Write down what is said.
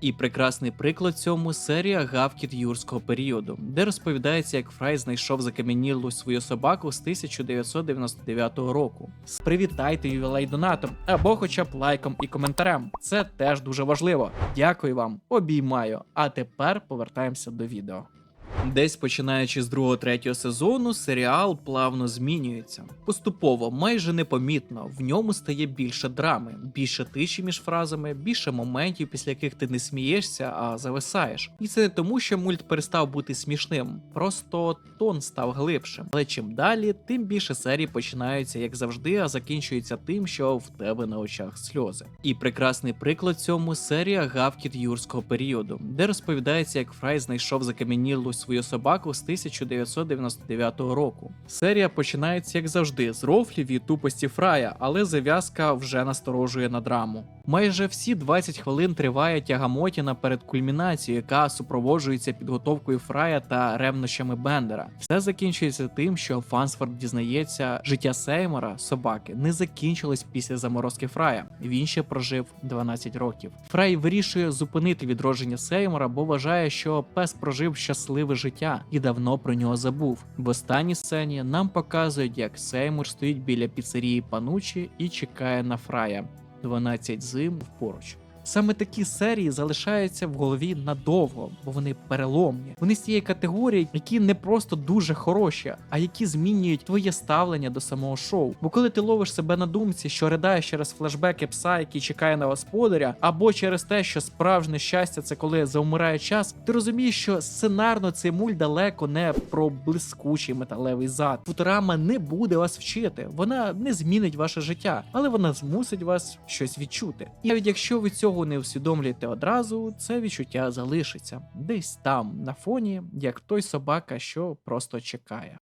І прекрасний приклад цьому серія Гавкіт юрського періоду, де розповідається, як Фрай знайшов закам'янілу свою собаку з 1999 року. Привітайте ювілей донатом або хоча б лайком і коментарем. Це теж дуже важливо. Дякую вам, обіймаю. А тепер повертаємося до відео. Десь починаючи з другого третього сезону, серіал плавно змінюється. Поступово, майже непомітно, в ньому стає більше драми, більше тиші між фразами, більше моментів, після яких ти не смієшся, а зависаєш. І це не тому, що мульт перестав бути смішним, просто тон став глибшим. Але чим далі, тим більше серій починаються, як завжди, а закінчуються тим, що в тебе на очах сльози. І прекрасний приклад цьому серія Гавкіт юрського періоду, де розповідається, як Фрай знайшов закам'янілу свою собаку з 1999 року. Серія починається як завжди з рофлів і тупості Фрая, але зав'язка вже насторожує на драму. Майже всі 20 хвилин триває тягамотіна перед кульмінацією, яка супроводжується підготовкою Фрая та ревнощами Бендера. Все закінчується тим, що Фансфорд дізнається, життя Сеймора, собаки, не закінчилось після заморозки Фрая. Він ще прожив 12 років. Фрай вирішує зупинити відродження Сеймора, бо вважає, що пес прожив щасливе життя і давно про нього забув. В останній сцені нам показують, як Сеймур стоїть біля піцерії Панучі і чекає на Фрая. 12 зим поруч. Саме такі серії залишаються в голові надовго, бо вони переломні. Вони з тієї категорії, які не просто дуже хороші, а які змінюють твоє ставлення до самого шоу. Бо коли ти ловиш себе на думці, що riдаєш через флешбеки пса, який чекає на господаря, або через те, що справжнє щастя це коли завмирає час, ти розумієш, що сценарно цей мульт далеко не про блискучий металевий зад. Футурама не буде вас вчити, вона не змінить ваше життя, але вона змусить вас щось відчути. І навіть якщо ви цього не усвідомлюєте одразу, це відчуття залишиться десь там на фоні, як той собака, що просто чекає.